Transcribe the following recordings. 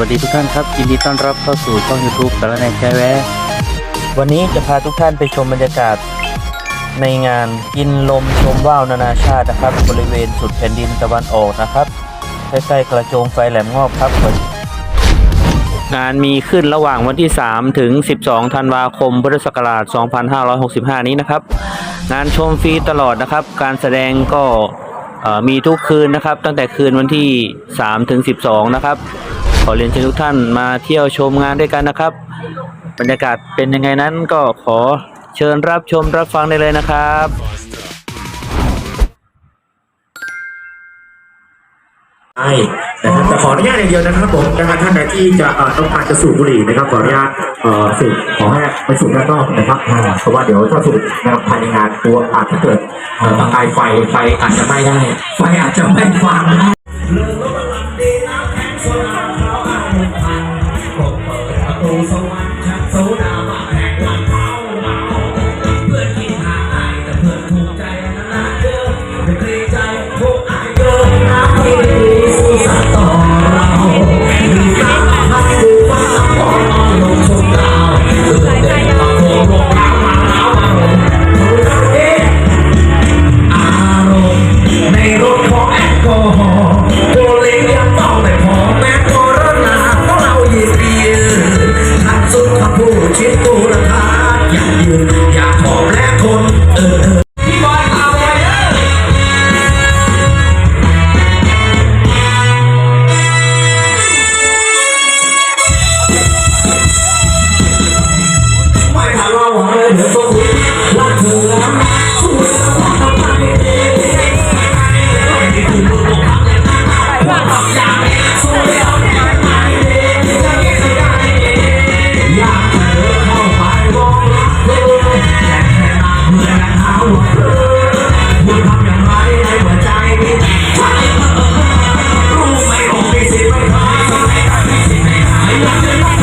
วัสดีทุกท่านครับยินดีต้อนรับเข้าสู่ช่อง YouTube สารแนใจแววันนี้จะพาทุกท่านไปชมบรรยากาศ ในงานกินลมชมว่าวนานาชาตินะครับ บริเวณสุดแผ่นดินตะวันออกนะครับใกล้ๆกระโจมไฟแหลมงอบครับงานมีขึ้นระหว่างวันที่ 3 ถึง 12 ธันวาคม พุทธศักราช 2565 นี้นะครับ งานชมฟรีตลอดนะครับ การแสดงก็มีทุกคืนนะครับ ตั้งแต่คืนวันที่ 3 ถึง 12 นะครับ ขอเรียนเชิญทุกท่านมาเที่ยวชมงานด้วยกันนะครับ บรรยากาศเป็นยังไงนั้นก็ขอเชิญรับชมรับฟังได้เลยนะครับใช่นะครับแต่ขออนุญาตอย่างเดียวนะครับผมนะครับท่านใดที่จะต้องการจะสูบบุหรี่นะครับขออนุญาตเอ่อสูบขอให้ไปสูบด้านนอกนะครับเพราะว่าเดี๋ยวถ้าสูบนะครับภายในงานตัวอาจจะเกิดเอ่อประกายไฟไฟอาจจะไหม้ได้ไฟอาจจะไหม้ฟางได้ เ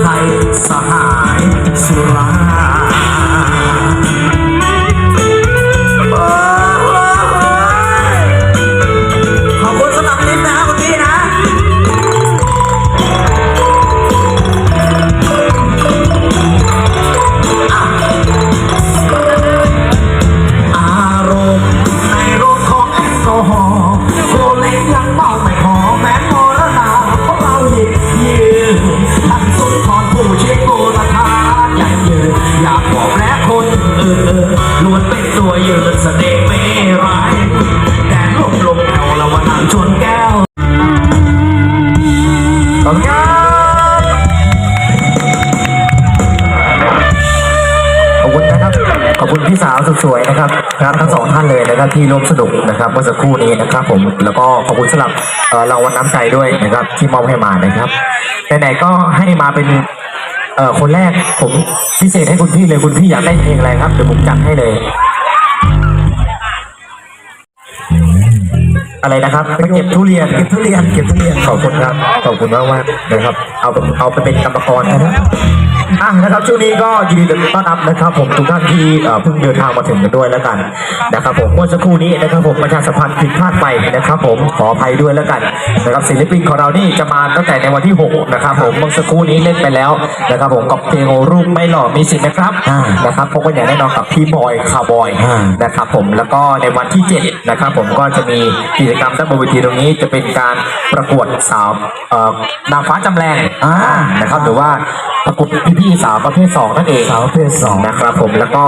ไทยสหายสุรา คุณพี่สาวสุดสวยนะครับครับทั้งสองท่านเลยนะครับที่ร่วมสนุกนะครับเมื่อสักครู่นี้นะครับ ผมแล้วก็ขอบคุณสำหรับเรางวัลน้ำใจด้วยนะครับ ที่มอบให้มานะครับไหนๆก็ให้มาเป็นเอ่อคนแรกผมพิเศษให้คุณพี่เลยคุณพี่อยากได้เพลงอะไรครับเดี๋ยวผมจัดให้เลย อะไรนะครับไปเก็บทุเรียนเก็บทุเรียนเก็บทุเรียนขอบคุณครับขอบคุณมากมากนะครับ เอาเอาไปเป็นกรรมกรนะครับ อะนะครับช่วงนี้ก็ยินดีต้อนรับนะครับผมทุกท่านที่เอ่อเพิ่งเดินทางมาถึงกันด้วยแล้วกันนะครับผมเมื่อสักครู่นี้นะครับผมประชาสัมพันธ์ผิดพลาดไปนะครับ ผมขออภัยด้วยแล้วกันนะครับศิลปินของเรานี่จะมาตั้งแต่ในวันที่6นะครับผมเมื่อสักครู่นี้เล่นไปแล้วนะครับผมกับเพลงรูปไม่หล่อมีสิทธิ์นะครับนะครับพบกันอย่างแน่นอนกับพี่บอยคาร์บอยนะครับผมแล้วก็ในวันที่7นะครับผมก็จะมีกิจกรรมด้านบนเวทีตรงนี้จะเป็นการประกวดสาวเอ่อนางฟ้าจำแรงอ่านะครับหรือว่าประกวดพี่ๆสาวประเภท2นั่นเองสาวประเภท2นะครับผมแล้วก็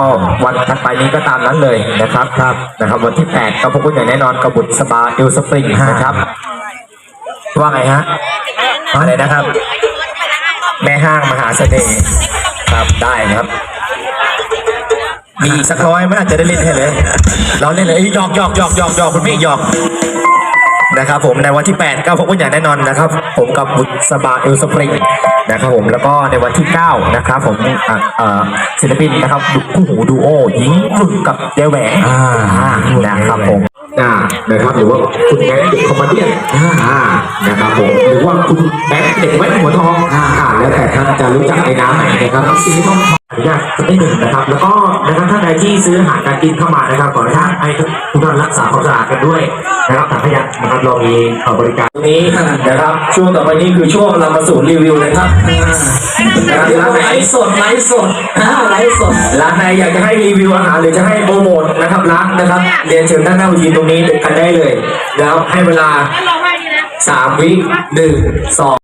วันถัดไปนี้ก็ตามนั้นเลยนะครับครับนะครับ วันที่8ก็พบกันอย่างแน่นอนกับบุตรสบาเอลสปริงนะครับว่าไงฮะอะไรนะครับ แม่ห้างมหาเสน่ห์ครับได้ครับมีอีกสักร้อยมันอาจจะได้เล่นให้เลย เราเล่นเลยเอ้ยหยอกหยอกหยอกหยอกหยอกคุณพี่หยอก นะครับผมในวันที่ 8 ก็พบกันอย่างแน่นอนนะครับ ผมกับบุตรสบาเอลสปริงนะครับผมแล้วก็ในวันที่ 9 นะครับผมอะเอ่อศิลปินนะครับคู่หูดูโอหญิงฝึกกับเยายแหวงอ่านะครับผมอ่านะครับหรือว่าคุณแบงค์เด็กคอมเมดี้อ่านะครับผมหรือว่าคุณแบงค์เด็กแว่นหัวทองอ่าแล้วแต่ท่านจะรู้จักในน้ำไหนนะครับ ซีรีส์ต้องอนุญาตสักนิดหนึ่งนะครับ แล้วก็นะครับท่านใดที่ซื้ออาหารการกินเข้ามานะครับขอให้ท่านให้ทุกท่านรักษาความสะอาดกันด้วยนะครับถังขยะนะครับเรามีเอ่อบริการตรงนี้นะครับช่วงต่อไปนี้คือช่วงเรามาสู่รีวิวนะครับนะครับร้านไหนไลฟ์สดไลฟ์สดอ่าไลฟ์สดร้านไหนอยากจะให้รีวิวอาหารหรือจะให้โปรโมทนะครับร้านนะครับเรียนเชิญด้านหน้าเวทีตรงนี้กันได้เลย แล้วให้เวลาสามวิหนึ่งสอง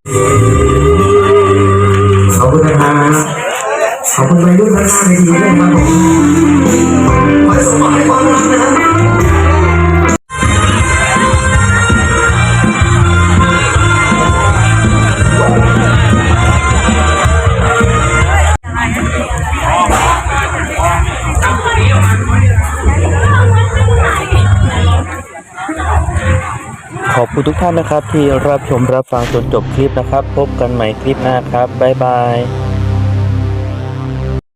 ขอบคุณไปด้วยท่านหน้าเวทีเด้วครับผมขอให้สมหวังในความรักนะครับขอบคุณทุกท่านนะครับที่รับชมรับฟังจนจบคลิปนะครับ พบกันใหม่คลิปหน้าครับ บ๊ายบาย